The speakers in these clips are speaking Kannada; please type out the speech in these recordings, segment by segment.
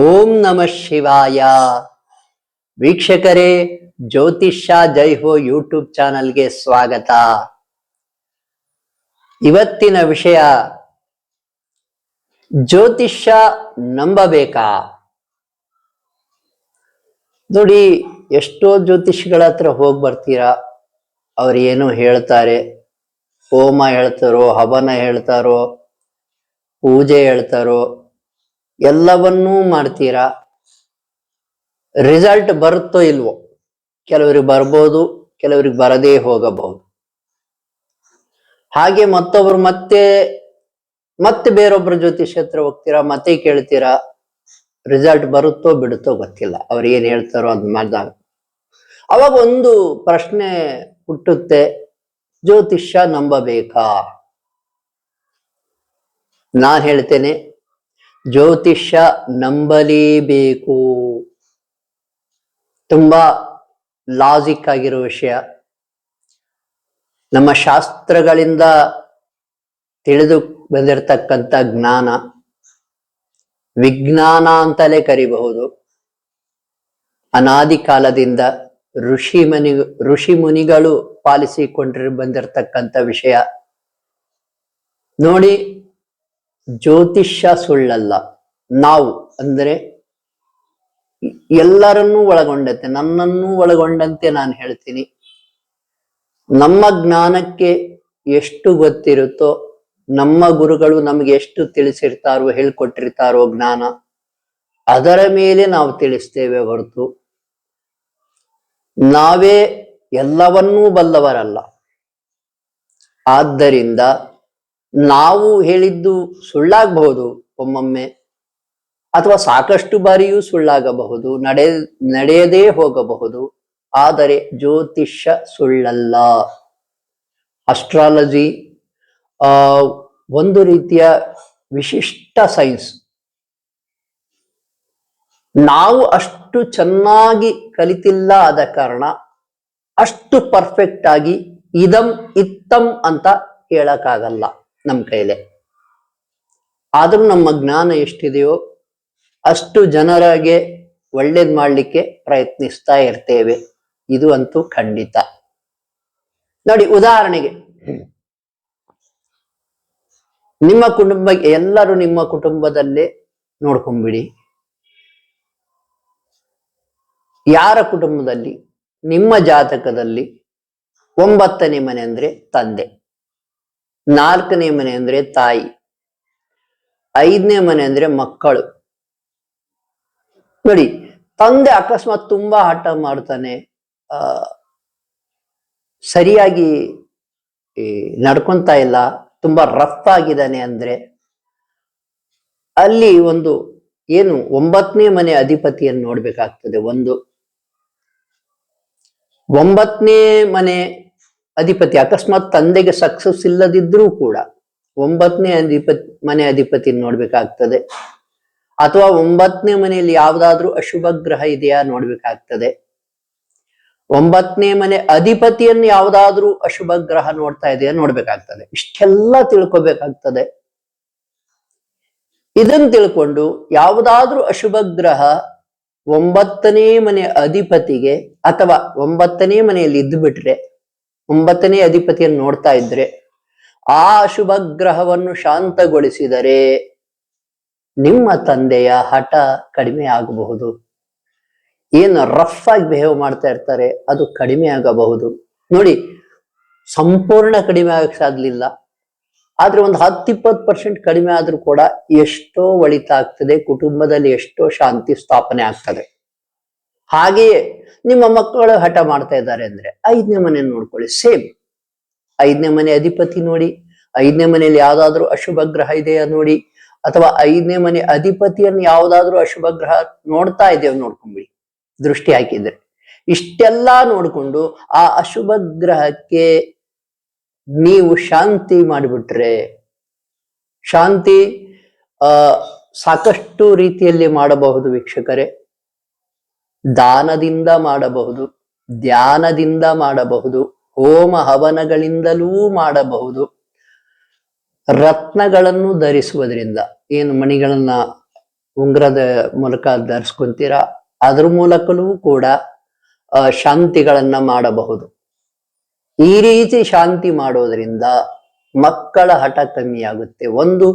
ಓಂ ನಮ ಶಿವಾಯ. ವೀಕ್ಷಕರೇ ಜ್ಯೋತಿಷ್ಯ ಜೈ ಹೋ ಯೂಟ್ಯೂಬ್ ಚಾನಲ್ಗೆ ಸ್ವಾಗತ. ಇವತ್ತಿನ ವಿಷಯ ಜ್ಯೋತಿಷ್ಯ ನಂಬಬೇಕಾ? ನೋಡಿ, ಎಷ್ಟೋ ಜ್ಯೋತಿಷಿಗಳ ಹತ್ರ ಹೋಗಿ ಬರ್ತೀರಾ, ಅವ್ರು ಏನು ಹೇಳ್ತಾರೆ. ಹೋಮ ಹೇಳ್ತಾರೋ, ಹವನ ಹೇಳ್ತಾರೋ, ಪೂಜೆ ಹೇಳ್ತಾರೋ ಎಲ್ಲವನ್ನೂ ಮಾಡ್ತೀರಾ? ರಿಸಲ್ಟ್ ಬರುತ್ತೋ ಇಲ್ವೋ? ಕೆಲವರಿಗೆ ಬರ್ಬೋದು, ಕೆಲವರಿಗೆ ಬರದೇ ಹೋಗಬಹುದು. ಹಾಗೆ ಮತ್ತೊಬ್ರು ಮತ್ತೆ ಮತ್ತೆ ಬೇರೊಬ್ಬರ ಜ್ಯೋತಿಷ್ಯ ಹತ್ರ ಹೋಗ್ತೀರಾ, ಮತ್ತೆ ಕೇಳ್ತೀರಾ? ರಿಸಲ್ಟ್ ಬರುತ್ತೋ ಬಿಡುತ್ತೋ ಗೊತ್ತಿಲ್ಲ. ಅವ್ರು ಏನ್ ಹೇಳ್ತಾರೋ ಅದ್ ಮಾಡಿದಾಗ ಅವಾಗ ಒಂದು ಪ್ರಶ್ನೆ ಹುಟ್ಟುತ್ತೆ, ಜ್ಯೋತಿಷ್ಯ ನಂಬಬೇಕಾ? ನಾನ್ ಹೇಳ್ತೇನೆ ಜ್ಯೋತಿಷ್ಯ ನಂಬಲೇಬೇಕು. ತುಂಬ ಲಾಜಿಕ್ ಆಗಿರೋ ವಿಷಯ. ನಮ್ಮ ಶಾಸ್ತ್ರಗಳಿಂದ ತಿಳಿದು ಬಂದಿರತಕ್ಕಂಥ ಜ್ಞಾನ, ವಿಜ್ಞಾನ ಅಂತಲೇ ಕರಿಬಹುದು. ಅನಾದಿ ಕಾಲದಿಂದ ಋಷಿ ಮನಿ, ಋಷಿ ಮುನಿಗಳು ಪಾಲಿಸಿಕೊಂಡಿರು ಬಂದಿರತಕ್ಕಂಥ ವಿಷಯ. ನೋಡಿ ಜ್ಯೋತಿಷ್ಯ ಸುಳ್ಳಲ್ಲ. ನಾವು, ಅಂದ್ರೆ ಎಲ್ಲರನ್ನೂ ಒಳಗೊಂಡಂತೆ, ನನ್ನನ್ನು ಒಳಗೊಂಡಂತೆ ನಾನು ಹೇಳ್ತೀನಿ. ನಮ್ಮ ಜ್ಞಾನಕ್ಕೆ ಎಷ್ಟು ಗೊತ್ತಿರುತ್ತೋ, ನಮ್ಮ ಗುರುಗಳು ನಮಗೆ ಎಷ್ಟು ತಿಳಿಸಿರ್ತಾರೋ, ಹೇಳ್ಕೊಟ್ಟಿರ್ತಾರೋ ಜ್ಞಾನ, ಅದರ ಮೇಲೆ ನಾವು ತಿಳಿಸ್ತೇವೆ ಹೊರತು. ನಾವೇ ಎಲ್ಲವನ್ನೂ ಬಲ್ಲವರಲ್ಲ. ಆದ್ದರಿಂದ ನಾವು ಹೇಳಿದ್ದು ಸುಳ್ಳಾಗಬಹುದು ಒಮ್ಮೊಮ್ಮೆ, ಅಥವಾ ಸಾಕಷ್ಟು ಬಾರಿಯೂ ಸುಳ್ಳಾಗಬಹುದು ನಡೆ ನಡೆಯದೇ ಹೋಗಬಹುದು, ಆದರೆ ಜ್ಯೋತಿಷ್ಯ ಸುಳ್ಳಲ್ಲ. ಅಸ್ಟ್ರಾಲಜಿ ಆ, ಒಂದು ರೀತಿಯ ವಿಶಿಷ್ಟ ಸೈನ್ಸ್ ನಾವು ಅಷ್ಟು ಚೆನ್ನಾಗಿ ಕಲಿತಿಲ್ಲ ಆದ ಕಾರಣ ಅಷ್ಟು ಪರ್ಫೆಕ್ಟ್ ಆಗಿ ಇದಂ ಇತ್ತಂ ಅಂತ ಹೇಳಕ್ಕಾಗಲ್ಲ. ನಮ್ಮ ಕೈಲೆ. ಆದ್ರೂ ನಮ್ಮ ಜ್ಞಾನ ಎಷ್ಟಿದೆಯೋ ಅಷ್ಟು ಜನರಾಗೆ ಒಳ್ಳೇದ್ ಮಾಡ್ಲಿಕ್ಕೆ ಪ್ರಯತ್ನಿಸ್ತಾ ಇರ್ತೇವೆ. ಇದು ಅಂತೂ ಖಂಡಿತ. ನೋಡಿ, ಉದಾಹರಣೆಗೆ. ನಿಮ್ಮ ಕುಟುಂಬ, ಎಲ್ಲರೂ ನಿಮ್ಮ ಕುಟುಂಬದಲ್ಲೇ ನೋಡ್ಕೊಂಬಿಡಿ. ಯಾರ ಕುಟುಂಬದಲ್ಲಿ? ನಿಮ್ಮ ಜಾತಕದಲ್ಲಿ ಒಂಬತ್ತನೇ ಮನೆ ಅಂದ್ರೆ ತಂದೆ. ನಾಲ್ಕನೇ ಮನೆ ಅಂದ್ರೆ ತಾಯಿ. ಐದನೇ ಮನೆ ಅಂದ್ರೆ ಮಕ್ಕಳು. ನೋಡಿ, ತಂದೆ ಅಕಸ್ಮಾತ್ ತುಂಬಾ ಹಠ ಮಾಡ್ತಾನೆ, ಆ, ಸರಿಯಾಗಿ ನಡ್ಕೊಂತ ಇಲ್ಲ, ತುಂಬಾ ರಫ್ ಆಗಿದ್ದಾನೆ ಅಂದ್ರೆ, ಅಲ್ಲಿ ಒಂದು, ಏನು ಒಂಬತ್ತನೇ ಮನೆ ಅಧಿಪತಿಯನ್ನು ನೋಡ್ಬೇಕಾಗ್ತದೆ, ಒಂದು. ಒಂಬತ್ತನೇ ಮನೆ ಅಧಿಪತಿ, ಅಕಸ್ಮಾತ್ ತಂದೆಗೆ ಸಕ್ಸಸ್ ಇಲ್ಲದಿದ್ರೂ ಕೂಡ ಒಂಬತ್ತನೇ ಅಧಿಪತಿ, ಮನೆ ಅಧಿಪತಿ ನೋಡ್ಬೇಕಾಗ್ತದೆ. ಅಥವಾ ಒಂಬತ್ತನೇ ಮನೆಯಲ್ಲಿ ಯಾವ್ದಾದ್ರೂ ಅಶುಭ ಗ್ರಹ ಇದೆಯಾ ನೋಡ್ಬೇಕಾಗ್ತದೆ. ಒಂಬತ್ತನೇ ಮನೆ ಅಧಿಪತಿಯನ್ನು ಯಾವ್ದಾದ್ರೂ ಅಶುಭ ಗ್ರಹ ನೋಡ್ತಾ ಇದೆಯಾ ನೋಡ್ಬೇಕಾಗ್ತದೆ. ಇಷ್ಟೆಲ್ಲ ತಿಳ್ಕೊಬೇಕಾಗ್ತದೆ. ಇದನ್ನ ತಿಳ್ಕೊಂಡು ಯಾವುದಾದ್ರೂ ಅಶುಭ ಗ್ರಹ ಒಂಬತ್ತನೇ ಮನೆ ಅಧಿಪತಿಗೆ ಅಥವಾ ಒಂಬತ್ತನೇ ಮನೆಯಲ್ಲಿ ಇದ್ದು ಬಿಟ್ರೆ ಒಂಬತ್ತನೇ ಅಧಿಪತಿಯನ್ನು ನೋಡ್ತಾ ಇದ್ರೆ, ಆ ಅಶುಭ ಗ್ರಹವನ್ನು ಶಾಂತಗೊಳಿಸಿದರೆ ನಿಮ್ಮ ತಂದೆಯ ಹಠ ಕಡಿಮೆ ಆಗಬಹುದು. ಏನು ರಫ್ ಆಗಿ ಬಿಹೇವ್ ಮಾಡ್ತಾ ಇರ್ತಾರೆ, ಅದು ಕಡಿಮೆ ಆಗಬಹುದು. ನೋಡಿ, ಸಂಪೂರ್ಣ ಕಡಿಮೆ ಆಗಕ್ಕೆ ಸಾಧ್ಯಲಿಲ್ಲ ಆದ್ರೆ ಒಂದು ಹತ್ತಿಪ್ಪತ್ತು ಪರ್ಸೆಂಟ್ ಕಡಿಮೆ ಆದ್ರೂ ಕೂಡ ಎಷ್ಟೋ ಒಳಿತಾಗ್ತದೆ, ಕುಟುಂಬದಲ್ಲಿ ಎಷ್ಟೋ ಶಾಂತಿ ಸ್ಥಾಪನೆ ಆಗ್ತದೆ. ಹಾಗೆಯೇ ನಿಮ್ಮ ಮಕ್ಕಳು ಹಠ ಮಾಡ್ತಾ ಇದ್ದಾರೆ ಅಂದ್ರೆ ಐದನೇ ಮನೆ ನೋಡ್ಕೊಳ್ಳಿ. ಸೇಮ್. ಐದನೇ ಮನೆ ಅಧಿಪತಿ ನೋಡಿ, ಐದನೇ ಮನೆಯಲ್ಲಿ ಯಾವ್ದಾದ್ರು ಅಶುಭ ಗ್ರಹ ಇದೆಯಾ ನೋಡಿ, ಅಥವಾ ಐದನೇ ಮನೆ ಅಧಿಪತಿಯನ್ನು ಯಾವ್ದಾದ್ರು ಅಶುಭ ಗ್ರಹ ನೋಡ್ತಾ ಇದ್ದೇವೆ ನೋಡ್ಕೊಂಬಿಡಿ. ದೃಷ್ಟಿ ಹಾಕಿದ್ರೆ. ಇಷ್ಟೆಲ್ಲ ನೋಡ್ಕೊಂಡು ಆ ಅಶುಭ ಗ್ರಹಕ್ಕೆ ನೀವು ಶಾಂತಿ ಮಾಡಿಬಿಟ್ರೆ, ಶಾಂತಿ ಸಾಕಷ್ಟು ರೀತಿಯಲ್ಲಿ ಮಾಡಬಹುದು ವೀಕ್ಷಕರೇ. ದಾನದಿಂದ ಮಾಡಬಹುದು, ಧ್ಯಾನದಿಂದ ಮಾಡಬಹುದು, ಹೋಮ ಹವನಗಳಿಂದಲೂ ಮಾಡಬಹುದು. ರತ್ನಗಳನ್ನು ಧರಿಸುವುದರಿಂದ. ಏನು ಮಣಿಗಳನ್ನ ಉಂಗ್ರದ ಮೂಲಕ ಧರಿಸ್ಕೊಂತೀರಾ? ಅದ್ರ ಮೂಲಕನೂ ಕೂಡ ಶಾಂತಿಗಳನ್ನ ಮಾಡಬಹುದು. ಈ ರೀತಿ ಶಾಂತಿ ಮಾಡೋದ್ರಿಂದ ಮಕ್ಕಳ ಹಠ ಕಮ್ಮಿಯಾಗುತ್ತೆ ಒಂದು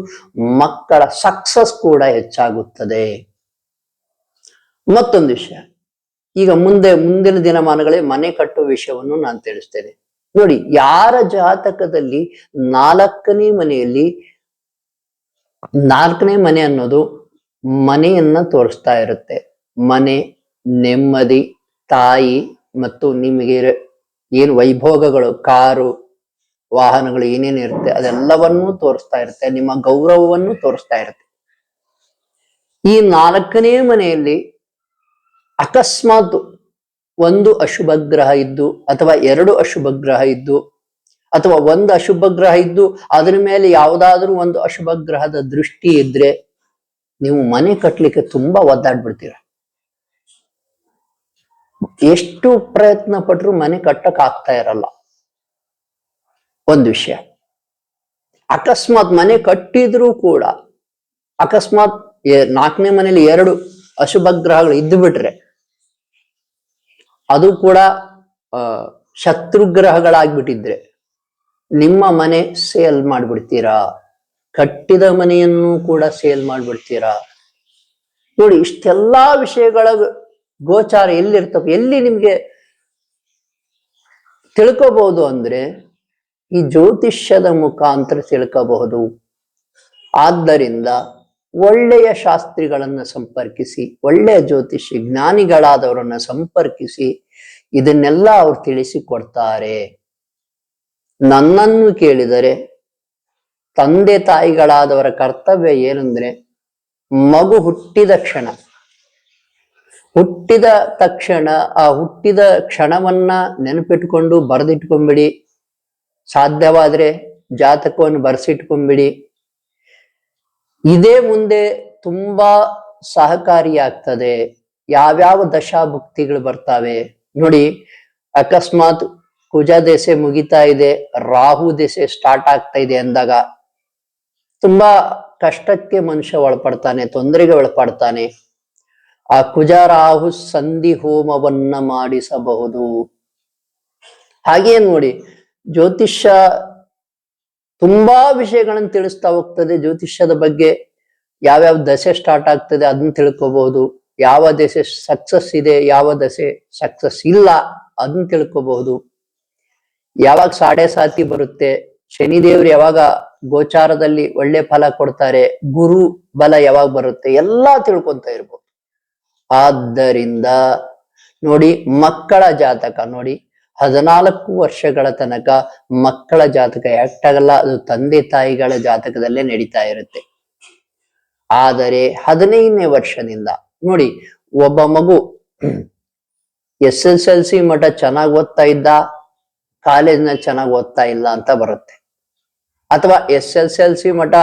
ಮಕ್ಕಳ ಸಕ್ಸಸ್ ಕೂಡ ಹೆಚ್ಚಾಗುತ್ತದೆ. ಮತ್ತೊಂದು ವಿಷಯ. ಈಗ ಮುಂದೆ, ಮುಂದಿನ ದಿನಮಾನಗಳೇ ಮನೆ ಕಟ್ಟುವ ವಿಷಯವನ್ನು ನಾನು ತಿಳಿಸ್ತೇನೆ. ನೋಡಿ, ಯಾರ ಜಾತಕದಲ್ಲಿ ನಾಲ್ಕನೇ ಮನೆಯಲ್ಲಿ, ನಾಲ್ಕನೇ ಮನೆ ಅನ್ನೋದು ಮನೆಯನ್ನ ತೋರಿಸ್ತಾ ಇರುತ್ತೆ. ಮನೆ, ನೆಮ್ಮದಿ, ತಾಯಿ ಮತ್ತು ನಿಮಗೆ ಏನು ವೈಭೋಗಗಳು, ಕಾರು, ವಾಹನಗಳು ಏನೇನು ಇರುತ್ತೆ, ಅದೆಲ್ಲವನ್ನೂ ತೋರಿಸ್ತಾ ಇರುತ್ತೆ, ನಿಮ್ಮ ಗೌರವವನ್ನು ತೋರಿಸ್ತಾ ಇರುತ್ತೆ. ಈ ನಾಲ್ಕನೇ ಮನೆಯಲ್ಲಿ ಅಕಸ್ಮಾತ್ ಒಂದು ಅಶುಭ ಗ್ರಹ ಇದ್ದು ಅಥವಾ ಎರಡು ಅಶುಭ ಗ್ರಹ ಇದ್ದು ಅಥವಾ ಒಂದು ಅಶುಭ ಗ್ರಹ ಇದ್ದು ಅದರ ಮೇಲೆ ಯಾವುದಾದ್ರೂ ಒಂದು ಅಶುಭ ಗ್ರಹದ ದೃಷ್ಟಿ ಇದ್ರೆ ನೀವು ಮನೆ ಕಟ್ಟಲಿಕ್ಕೆ ತುಂಬಾ ಒದ್ದಾಡ್ಬಿಡ್ತೀರ. ಎಷ್ಟು ಪ್ರಯತ್ನ ಪಟ್ರು ಮನೆ ಕಟ್ಟಕ್ ಆಗ್ತಾ ಇರಲ್ಲ. ಒಂದು ವಿಷಯ. ಅಕಸ್ಮಾತ್ ಮನೆ ಕಟ್ಟಿದ್ರೂ ಕೂಡ ಅಕಸ್ಮಾತ್ ನಾಲ್ಕನೇ ಮನೇಲಿ ಎರಡು ಅಶುಭ ಗ್ರಹಗಳು ಇದ್ದು ಬಿಟ್ರೆ ಅದು ಕೂಡ ಶತ್ರುಗ್ರಹಗಳಾಗ್ಬಿಟ್ಟಿದ್ರೆ ನಿಮ್ಮ ಮನೆ ಸೇಲ್ ಮಾಡ್ಬಿಡ್ತೀರಾ? ಕಟ್ಟಿದ ಮನೆಯನ್ನು ಕೂಡ ಸೇಲ್ ಮಾಡ್ಬಿಡ್ತೀರಾ? ನೋಡಿ, ಇಷ್ಟೆಲ್ಲಾ ವಿಷಯಗಳ ಗೋಚಾರ ಎಲ್ಲಿರ್ತವೆ? ಎಲ್ಲಿ ನಿಮ್ಗೆ ತಿಳ್ಕೋಬಹುದು ಅಂದ್ರೆ, ಈ ಜ್ಯೋತಿಷ್ಯದ ಮುಖಾಂತರ ತಿಳ್ಕೋಬಹುದು. ಆದ್ದರಿಂದ ಒಳ್ಳೆಯ ಶಾಸ್ತ್ರಿಗಳನ್ನ ಸಂಪರ್ಕಿಸಿ, ಒಳ್ಳೆಯ ಜ್ಯೋತಿಷಿ ಜ್ಞಾನಿಗಳಾದವರನ್ನ ಸಂಪರ್ಕಿಸಿ ಇದನ್ನೆಲ್ಲ ಅವ್ರು ತಿಳಿಸಿ ಕೊಡ್ತಾರೆ ನನ್ನನ್ನು ಕೇಳಿದರೆ, ತಂದೆ ತಾಯಿಗಳಾದವರ ಕರ್ತವ್ಯ ಏನಂದ್ರೆ, ಮಗು ಹುಟ್ಟಿದ ಕ್ಷಣ. ಹುಟ್ಟಿದ ತಕ್ಷಣ, ಆ ಹುಟ್ಟಿದ ಕ್ಷಣವನ್ನ ನೆನಪಿಟ್ಕೊಂಡು ಬರೆದಿಟ್ಕೊಂಬಿಡಿ. ಸಾಧ್ಯವಾದ್ರೆ ಜಾತಕವನ್ನು ಬರೆಸಿಟ್ಕೊಂಬಿಡಿ. ಇದೇ ಮುಂದೆ ತುಂಬಾ ಸಹಕಾರಿಯಾಗ್ತದೆ. ಯಾವ್ಯಾವ ದಶಾಭುಕ್ತಿಗಳು ಬರ್ತಾವೆ? ನೋಡಿ, ಅಕಸ್ಮಾತ್ ಕುಜ ದೆಸೆ ಮುಗಿತಾ ಇದೆ, ರಾಹು ದೆಸೆ ಸ್ಟಾರ್ಟ್ ಆಗ್ತಾ ಇದೆ ಅಂದಾಗ ತುಂಬಾ ಕಷ್ಟಕ್ಕೆ ಮನುಷ್ಯ ಒಳಪಡ್ತಾನೆ, ತೊಂದರೆಗೆ ಒಳಪಡ್ತಾನೆ. ಆ ಕುಜ ರಾಹು ಸಂಧಿ ಹೋಮವನ್ನ ಮಾಡಿಸಬಹುದು. ಹಾಗೆಯೇ ನೋಡಿ, ಜ್ಯೋತಿಷ್ಯ ತುಂಬಾ ವಿಷಯಗಳನ್ನು ತಿಳಿಸ್ತಾ ಹೋಗ್ತದೆ. ಜ್ಯೋತಿಷ್ಯದ ಬಗ್ಗೆ ಯಾವ್ಯಾವ ದಶೆ ಸ್ಟಾರ್ಟ್ ಆಗ್ತದೆ ಅದನ್ನ ತಿಳ್ಕೊಬಹುದು ಯಾವ ದಶೆ ಸಕ್ಸಸ್ ಇದೆ, ಯಾವ ದಶೆ ಸಕ್ಸಸ್ ಇಲ್ಲ ಅದನ್ನ ತಿಳ್ಕೊಬಹುದು ಯಾವಾಗ ಸಾಡೆ ಸಾತಿ ಬರುತ್ತೆ, ಶನಿದೇವ್ರು ಯಾವಾಗ ಗೋಚಾರದಲ್ಲಿ ಒಳ್ಳೆ ಫಲ ಕೊಡ್ತಾರೆ, ಗುರು ಬಲ ಯಾವಾಗ ಬರುತ್ತೆ ಎಲ್ಲಾ ತಿಳ್ಕೊಂತ ಇರ್ಬೋದು. ಆದ್ದರಿಂದ ನೋಡಿ ಮಕ್ಕಳ ಜಾತಕ ನೋಡಿ. ಹದಿನಾಲ್ಕು ವರ್ಷಗಳ ತನಕ ಮಕ್ಕಳ ಜಾತಕ ಆಕ್ಟ್ ಆಗಲ್ಲ, ಅದು ತಂದೆ ತಾಯಿಗಳ ಜಾತಕದಲ್ಲೇ ನಡೀತಾ ಇರುತ್ತೆ. ಆದರೆ ಹದಿನೈದನೇ ವರ್ಷದಿಂದ, ನೋಡಿ, ಒಬ್ಬ ಮಗು ಎಸ್ ಎಸ್ ಎಲ್ ಸಿ ಮಠ ಚೆನ್ನಾಗಿ ಓದ್ತಾ ಇದ್ದ ಕಾಲೇಜ್ನಲ್ಲಿ ಚೆನ್ನಾಗಿ ಓದ್ತಾ ಇಲ್ಲ ಅಂತ ಬರುತ್ತೆ. ಅಥವಾ ಎಸ್ ಎಸ್ ಎಲ್ ಸಿ ಮಠ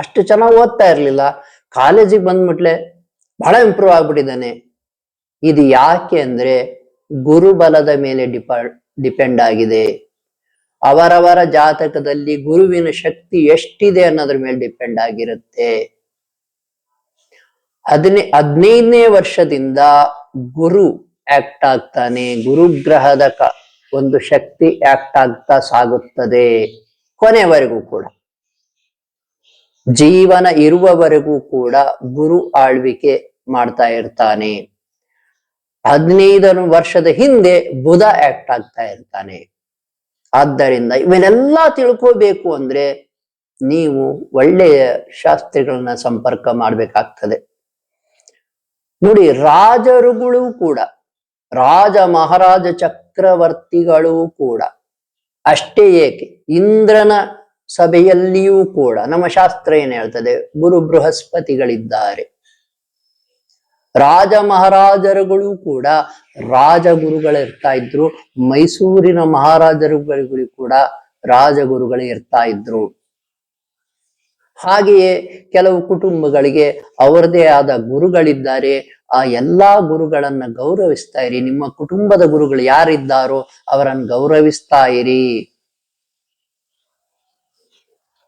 ಅಷ್ಟು ಚೆನ್ನಾಗಿ ಓದ್ತಾ ಇರಲಿಲ್ಲ, ಕಾಲೇಜಿಗೆ ಬಂದ್ಬಿಟ್ಲೆ ಬಹಳ ಇಂಪ್ರೂವ್ ಆಗ್ಬಿಟ್ಟಿದ್ದಾನೆ. ಇದು ಯಾಕೆ ಅಂದ್ರೆ ಗುರುಬಲದ ಮೇಲೆ ಡಿಪ, ಡಿಪೆಂಡ್ ಆಗಿದೆ. ಅವರವರ ಜಾತಕದಲ್ಲಿ ಗುರುವಿನ ಶಕ್ತಿ ಎಷ್ಟಿದೆ ಅನ್ನೋದ್ರ ಮೇಲೆ ಡಿಪೆಂಡ್ ಆಗಿರುತ್ತೆ. ಹದಿನೈ, ಹದಿನೈದನೇ ವರ್ಷದಿಂದ ಗುರು ಆಕ್ಟ್ ಆಗ್ತಾನೆ. ಗುರುಗ್ರಹದ ಕ, ಒಂದು ಶಕ್ತಿ ಆಕ್ಟ್ ಆಗ್ತಾ ಸಾಗುತ್ತದೆ. ಕೊನೆವರೆಗೂ ಕೂಡ. ಜೀವನ ಇರುವವರೆಗೂ ಕೂಡ ಗುರು ಆಳ್ವಿಕೆ ಮಾಡ್ತಾ ಇರ್ತಾನೆ. ಹದಿನೈದನು ವರ್ಷದ ಹಿಂದೆ ಬುಧ ಆಕ್ಟ್ ಆಗ್ತಾ ಇರ್ತಾನೆ. ಆದ್ದರಿಂದ ಇವನ್ನೆಲ್ಲ ತಿಳ್ಕೋಬೇಕು ಅಂದ್ರೆ ನೀವು ಒಳ್ಳೆಯ ಶಾಸ್ತ್ರಿಗಳನ್ನ ಸಂಪರ್ಕ ಮಾಡ್ಬೇಕಾಗ್ತದೆ. ನೋಡಿ, ರಾಜರುಗಳು ಕೂಡ, ರಾಜ ಮಹಾರಾಜ ಚಕ್ರವರ್ತಿಗಳು ಕೂಡ, ಅಷ್ಟೇ ಏಕೆ, ಇಂದ್ರನ ಸಭೆಯಲ್ಲಿಯೂ ಕೂಡ, ನಮ್ಮ ಶಾಸ್ತ್ರ ಏನ್ ಹೇಳ್ತದೆ, ಗುರು ಬೃಹಸ್ಪತಿಗಳಿದ್ದಾರೆ. ರಾಜ ಮಹಾರಾಜರುಗಳು ಕೂಡ ರಾಜಗುರುಗಳು ಇರ್ತಾ ಇದ್ರು. ಮೈಸೂರಿನ ಮಹಾರಾಜರುಗಳಿಗೂ ಕೂಡ ರಾಜಗುರುಗಳೇ ಇರ್ತಾ ಇದ್ರು. ಹಾಗೆಯೇ ಕೆಲವು ಕುಟುಂಬಗಳಿಗೆ ಅವರದೇ ಆದ ಗುರುಗಳಿದ್ದಾರೆ. ಆ ಎಲ್ಲಾ ಗುರುಗಳನ್ನ ಗೌರವಿಸ್ತಾ ಇರಿ. ನಿಮ್ಮ ಕುಟುಂಬದ ಗುರುಗಳು ಯಾರಿದ್ದಾರೋ ಅವರನ್ನು ಗೌರವಿಸ್ತಾ ಇರಿ.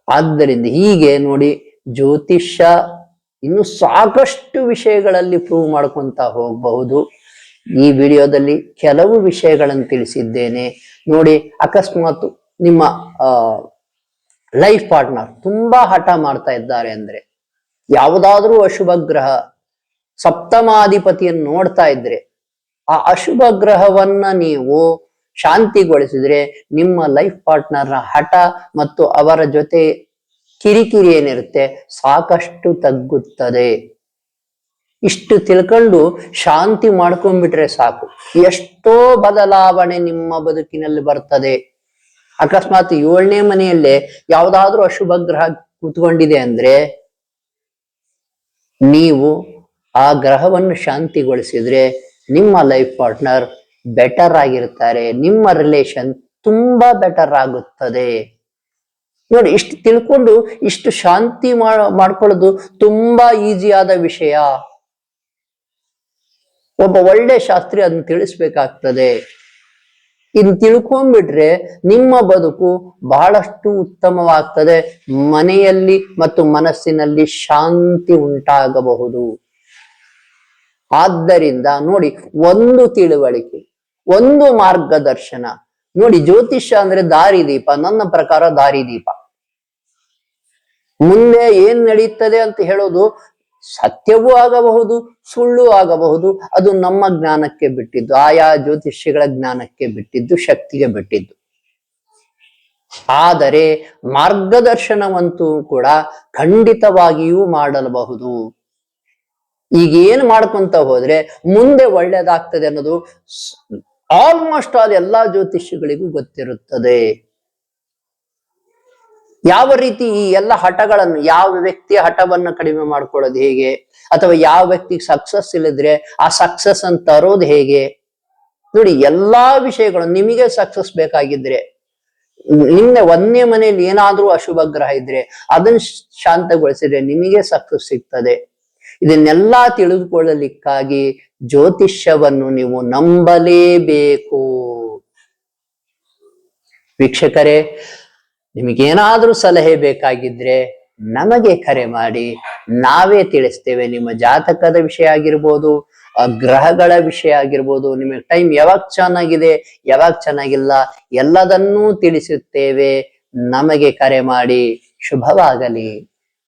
ಆದ್ದರಿಂದ ಹೀಗೆ ನೋಡಿ ಜ್ಯೋತಿಷ್ಯ ಇನ್ನು ಸಾಕಷ್ಟು ವಿಷಯಗಳಲ್ಲಿ ಪ್ರೂವ್ ಮಾಡ್ಕೊಂತ ಹೋಗಬಹುದು. ಈ ವಿಡಿಯೋದಲ್ಲಿ ಕೆಲವು ವಿಷಯಗಳನ್ನು ತಿಳಿಸಿದ್ದೇನೆ. ನೋಡಿ, ಅಕಸ್ಮಾತ್ ನಿಮ್ಮ ಲೈಫ್ ಪಾರ್ಟ್ನರ್ ತುಂಬಾ ಹಠ ಮಾಡ್ತಾ ಇದ್ದಾರೆ ಅಂದ್ರೆ, ಯಾವುದಾದ್ರೂ ಅಶುಭ ಗ್ರಹ ಸಪ್ತಮಾಧಿಪತಿಯನ್ನು ನೋಡ್ತಾ ಇದ್ರೆ, ಆ ಅಶುಭ ಗ್ರಹವನ್ನ ನೀವು ಶಾಂತಿಗೊಳಿಸಿದ್ರೆ ನಿಮ್ಮ ಲೈಫ್ ಪಾರ್ಟ್ನರ್ನ ಹಠ ಮತ್ತು ಅವರ ಜೊತೆ ಕಿರಿಕಿರಿ ಏನಿರುತ್ತೆ? ಸಾಕಷ್ಟು ತಗ್ಗುತ್ತದೆ. ಇಷ್ಟು ತಿಳ್ಕೊಂಡು ಶಾಂತಿ ಮಾಡ್ಕೊಂಡ್ಬಿಟ್ರೆ ಸಾಕು. ಎಷ್ಟೋ ಬದಲಾವಣೆ ನಿಮ್ಮ ಬದುಕಿನಲ್ಲಿ ಬರ್ತದೆ. ಅಕಸ್ಮಾತ್ ಏಳನೇ ಮನೆಯಲ್ಲೇ ಯಾವುದಾದ್ರೂ ಅಶುಭ ಗ್ರಹ ಕೂತ್ಕೊಂಡಿದೆ ಅಂದ್ರೆ ನೀವು ಆ ಗ್ರಹವನ್ನು ಶಾಂತಿಗೊಳಿಸಿದ್ರೆ ನಿಮ್ಮ ಲೈಫ್ ಪಾರ್ಟ್ನರ್ ಬೆಟರ್ ಆಗಿರ್ತಾರೆ. ನಿಮ್ಮ ರಿಲೇಶನ್ ತುಂಬಾ ಬೆಟರ್ ಆಗುತ್ತದೆ. ನೋಡಿ, ಇಷ್ಟು ತಿಳ್ಕೊಂಡು ಇಷ್ಟು ಶಾಂತಿ ಮಾಡ್- ಮಾಡ್ಕೊಳ್ಳೋದು ತುಂಬಾ ಈಸಿ ಆದ ವಿಷಯ. ಒಬ್ಬ ಒಳ್ಳೆ ಶಾಸ್ತ್ರಿ ಅದನ್ನ ತಿಳಿಸ್ಬೇಕಾಗ್ತದೆ. ಇನ್ ತಿಳ್ಕೊಂಡ್ಬಿಟ್ರೆ ನಿಮ್ಮ ಬದುಕು ಬಹಳಷ್ಟು ಉತ್ತಮವಾಗ್ತದೆ. ಮನೆಯಲ್ಲಿ ಮತ್ತು ಮನಸ್ಸಿನಲ್ಲಿ ಶಾಂತಿ ಉಂಟಾಗಬಹುದು. ಆದ್ದರಿಂದ ನೋಡಿ, ಒಂದು ತಿಳುವಳಿಕೆ, ಒಂದು ಮಾರ್ಗದರ್ಶನ. ನೋಡಿ, ಜ್ಯೋತಿಷ್ಯ ಅಂದ್ರೆ ದಾರಿದೀಪ ನನ್ನ ಪ್ರಕಾರ ದಾರಿದೀಪ ಮುಂದೆ ಏನ್ ನಡೆಯುತ್ತದೆ ಅಂತ ಹೇಳೋದು ಸತ್ಯವೂ ಆಗಬಹುದು, ಸುಳ್ಳು ಆಗಬಹುದು, ಅದು ನಮ್ಮ ಜ್ಞಾನಕ್ಕೆ ಬಿಟ್ಟಿದ್ದು, ಆಯಾ ಜ್ಯೋತಿಷ್ಯಗಳ ಜ್ಞಾನಕ್ಕೆ ಬಿಟ್ಟಿದ್ದು, ಶಕ್ತಿಗೆ ಬಿಟ್ಟಿದ್ದು. ಆದರೆ ಮಾರ್ಗದರ್ಶನವಂತೂ ಕೂಡ ಖಂಡಿತವಾಗಿಯೂ ಮಾಡಲಬಹುದು. ಈಗ ಏನ್ ಮಾಡ್ಕೊಂತ ಹೋದ್ರೆ ಮುಂದೆ ಒಳ್ಳೇದಾಗ್ತದೆ ಅನ್ನೋದು ಆಲ್ಮೋಸ್ಟ್ ಆಲ್ ಎಲ್ಲಾ ಜ್ಯೋತಿಷ್ಯಗಳಿಗೂ ಗೊತ್ತಿರುತ್ತದೆ. ಯಾವ ರೀತಿ ಈ ಎಲ್ಲ ಹಠಗಳನ್ನು, ಯಾವ ವ್ಯಕ್ತಿಯ ಹಠವನ್ನು ಕಡಿಮೆ ಮಾಡ್ಕೊಳ್ಳೋದು ಹೇಗೆ, ಅಥವಾ ಯಾವ ವ್ಯಕ್ತಿಗೆ ಸಕ್ಸಸ್ ಇಲ್ಲದ್ರೆ ಆ ಸಕ್ಸಸ್ ಅನ್ನು ತರೋದು ಹೇಗೆ? ನೋಡಿ, ಎಲ್ಲಾ ವಿಷಯಗಳು, ನಿಮಗೆ ಸಕ್ಸಸ್ ಬೇಕಾಗಿದ್ರೆ, ನಿನ್ನೆ ಒಂದೇ ಮನೆಯಲ್ಲಿ ಏನಾದ್ರೂ ಅಶುಭ ಗ್ರಹ ಇದ್ರೆ, ಅದನ್ನ ಶಾಂತಗೊಳಿಸಿದ್ರೆ ನಿಮಗೆ ಸಕ್ಸಸ್ ಸಿಗ್ತದೆ. ಇದನ್ನೆಲ್ಲ ತಿಳಿದುಕೊಳ್ಳಲಿಕ್ಕಾಗಿ ಜ್ಯೋತಿಷ್ಯವನ್ನು ನೀವು ನಂಬಲೇಬೇಕು. ವೀಕ್ಷಕರೇ, ನಿಮಗೇನಾದ್ರೂ ಸಲಹೆ ಬೇಕಾಗಿದ್ರೆ ನಮಗೆ ಕರೆ ಮಾಡಿ, ನಾವೇ ತಿಳಿಸ್ತೇವೆ. ನಿಮ್ಮ ಜಾತಕದ ವಿಷಯ ಆಗಿರ್ಬೋದು ಗ್ರಹಗಳ ವಿಷಯ ಆಗಿರ್ಬೋದು, ನಿಮಗೆ ಟೈಮ್ ಯಾವಾಗ ಚೆನ್ನಾಗಿದೆ, ಯಾವಾಗ ಚೆನ್ನಾಗಿಲ್ಲ, ಎಲ್ಲದನ್ನೂ ತಿಳಿಸುತ್ತೇವೆ. ನಮಗೆ ಕರೆ ಮಾಡಿ, ಶುಭವಾಗಲಿ.